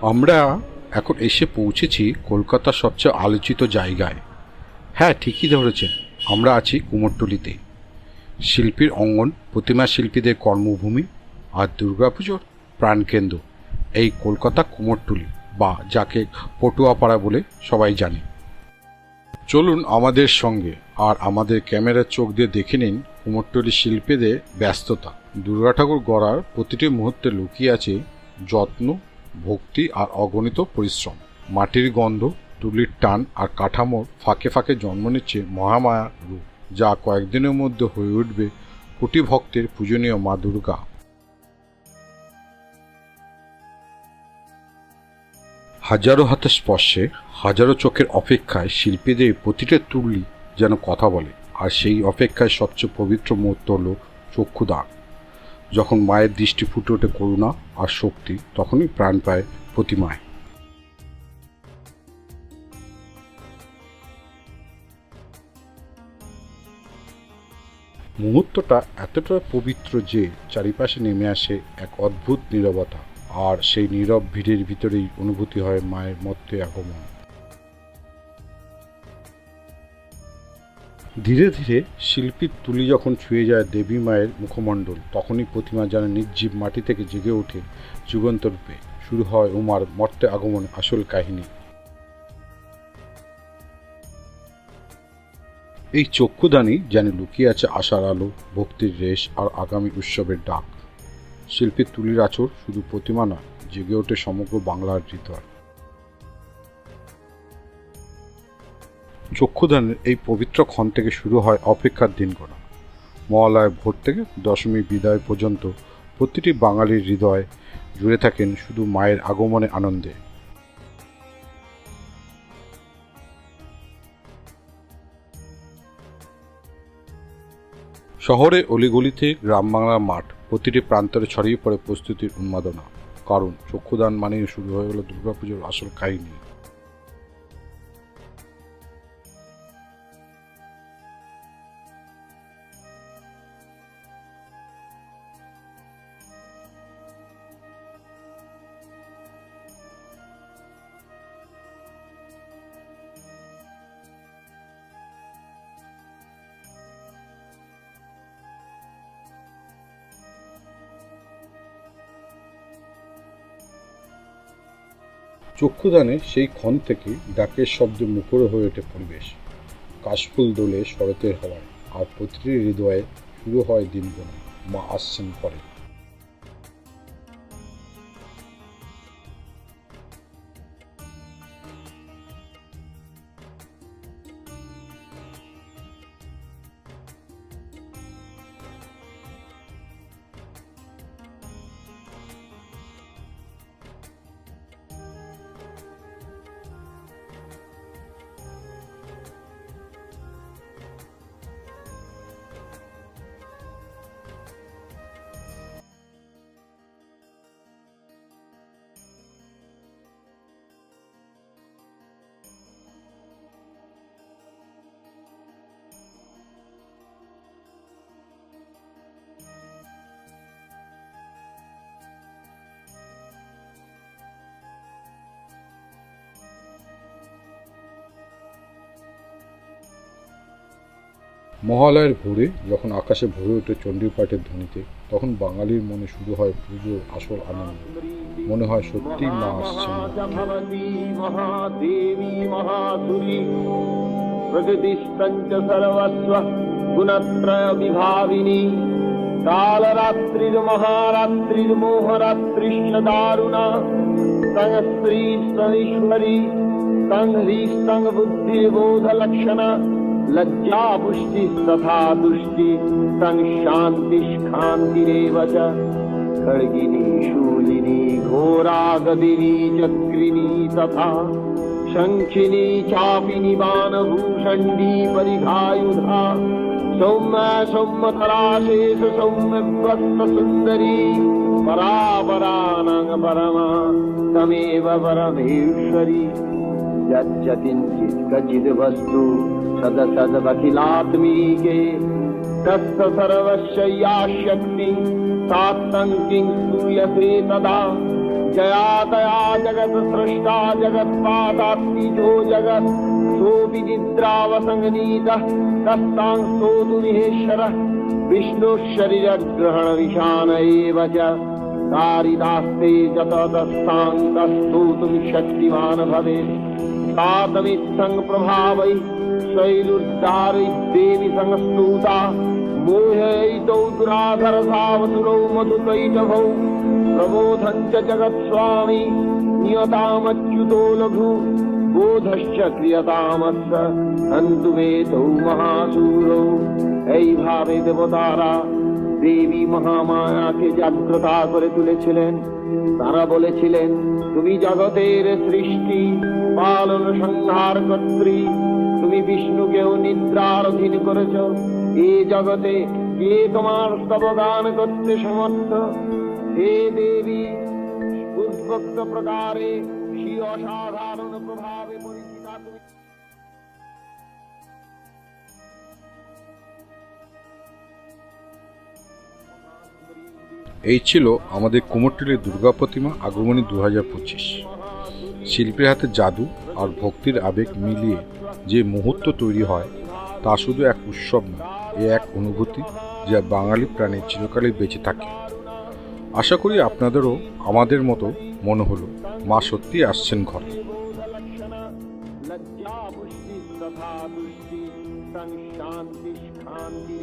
আমরা এখন এসে পৌঁছেছি কলকাতার সবচেয়ে আলোচিত জায়গায়। হ্যাঁ ঠিকই ধরেছেন, আমরা আছি কুমোরটুলিতে। শিল্পীর অঙ্গন, প্রতিমা শিল্পীদের কর্মভূমি আর দুর্গাপুজোর প্রাণকেন্দ্র, এই কলকাতা কুমোরটুলি বা যাকে পটুয়াপাড়া বলে সবাই জানে। চলুন আমাদের সঙ্গে আর আমাদের ক্যামেরার চোখ দিয়ে দেখে নিন কুমোরটুলি শিল্পীদের ব্যস্ততা। দুর্গা ঠাকুর গড়ার প্রতিটি মুহূর্তে লুকিয়ে আছে যত্ন ভক্তি আর অগণিত পরিশ্রম। মাটির গন্ধ, তুলির টান আর কাঠামোর ফাঁকে ফাঁকে জন্ম নিচ্ছে মহামায়া রূপ, যা কয়েকদিনের মধ্যে হয়ে উঠবে কোটি ভক্তের পূজনীয় মা দুর্গা। হাজারো হাতের স্পর্শে, হাজারো চোখের অপেক্ষায় শিল্পীদের প্রতিটা তুলি যেন কথা বলে, আর সেই অপেক্ষায় সবচেয়ে পবিত্র মুহূর্ত হলো চক্ষুদান। যখন মায়ের দৃষ্টি ফুটে ওঠে করুণা আর শক্তি, তখনই প্রাণ পায় প্রতিমায়। মুহূর্তটা এতটা পবিত্র যে চারিপাশে নেমে আসে এক অদ্ভুত নীরবতা, আর সেই নীরব ভিড়ের ভিতরেই অনুভূতি হয় মায়ের মধ্যে আগমন। ধীরে ধীরে শিল্পীর তুলি যখন ছুঁয়ে যায় দেবী মায়ের মুখমণ্ডল, তখনই প্রতিমা যেন নির্জীব মাটি থেকে জেগে ওঠে যুগন্ত রূপে শুরু হয় উমার মর্তে আগমন আসল কাহিনী। এই চক্ষুদানি যেন লুকিয়ে আছে আশার আলো, ভক্তির রেশ আর আগামী উৎসবের ডাক। শিল্পীর তুলির আচর শুধু প্রতিমা নয়, জেগে ওঠে সমগ্র বাংলার হৃদয়। চক্ষুদানের এই পবিত্র ক্ষণ থেকে শুরু হয় অপেক্ষার দিন গোনা মহালয় ভোর থেকে দশমী বিদায় পর্যন্ত প্রতিটি বাঙালির হৃদয় জুড়ে থাকেন শুধু মায়ের আগমনে আনন্দে। শহরে অলিগলিতে গ্রাম বাংলার মাঠ প্রতিটি প্রান্তরে ছড়িয়ে পড়ে প্রস্তুতির উন্মাদনা। কারণ চক্ষুদান মানেই শুরু হয়ে গেল দুর্গাপুজোর আসল কাহিনী। চক্ষুদানে সেই ক্ষণ থেকে ডাকের শব্দে মুখর হয়ে ওঠে পরিবেশ। কাশফুল দোলে শরতের হওয়ায়, আর প্রতিটি হৃদয়ে শুরু হয় দিনগুলো। মা আসছেন পরে মহালয়ের ভোরে যখন আকাশে ভরে ওঠে চণ্ডীপাঠের ধ্বনিতে, তখন বাঙালির মনে শুরু হয় পুজো, আসল আনন্দ। মনে হয় সত্যি মা আসছেন। প্রকৃতিশ্চঞ্চ সর্বস্ব গুণত্রয় বিভাবিনী কালরাত্রির মহারাত্রির মোহরাত্রিষ্ণ দারুণা সংস্ত্রী সংঈশ্বরী সংহ্রী সংবুদ্ধির বোধ লক্ষণা। लज्जा पुष्टिस्तथा दुष्टि तं च। खड्गिनी शूलिनी घोरागदिनी चक्रिणी तथा शङ्खिनी चापि निबानभूषण्डी परिघायुधा। सौम्य सौम्यतराशेष सौम्यवत्नसुन्दरी परापरानङ्गपरमास्तमेव परमेश्वरी। यद्य कचिद्वस्तु क्वचिद्वस्तु तस्य कथ सर्वश्या शक्ति सात्तङ्किं श्रूयते तदा। जया तया जगत्स्रणिता जगत्पादात्मिजो जगत् सोऽपि निद्रावसङ्गनीतः तस्तां स्तोतु मिहेश्वरः विष्णुः शरीरग्रहणविषाण एव च। तारिदास्ते जतदस्तान्दस्तोतुं शक्तिमान् भवेत् तातमित्सङ्प्रभावै शैलुद्धारै देवि संस्तूता मोहयितौ दुराधरसावसुरौ मधुकैटभौ प्रबोधञ्च जगत्स्वामी नियतामच्युतो लघु बोधश्च क्रियतामस्य हन्तु वेदौ महासूरौ ऐ भावे देवतारा দেবী মহামায়াকে জাগ্রতা করে তুলেছিলেন। তারা বলেছিলেন, তুমি জগতের সৃষ্টি, পালন সংহার কর্ত্রী। তুমি বিষ্ণুকেও নিদ্রার অধীন করেছ। এ জগতে কে তোমার স্তবগান করতে সমর্থ? হে দেবী পূর্বোক্ত প্রকারে শ্রী অসাধারণ প্রভাবে পরিচিতা তুমি এই ছিল আমাদের কুমোরটুলির দুর্গা প্রতিমা আগমনী দু হাজার পঁচিশ। শিল্পীর হাতে জাদু আর ভক্তির আবেগ মিলিয়ে যে মুহূর্ত তৈরি হয়, তা শুধু এক উৎসব নয়, এ এক অনুভূতি যা বাঙালি প্রাণে চিরকালই বেঁচে থাকে। আশা করি আপনাদেরও আমাদের মতো মনে হলো, মা সত্যি আসছেন ঘরে। শান্তি শান্তি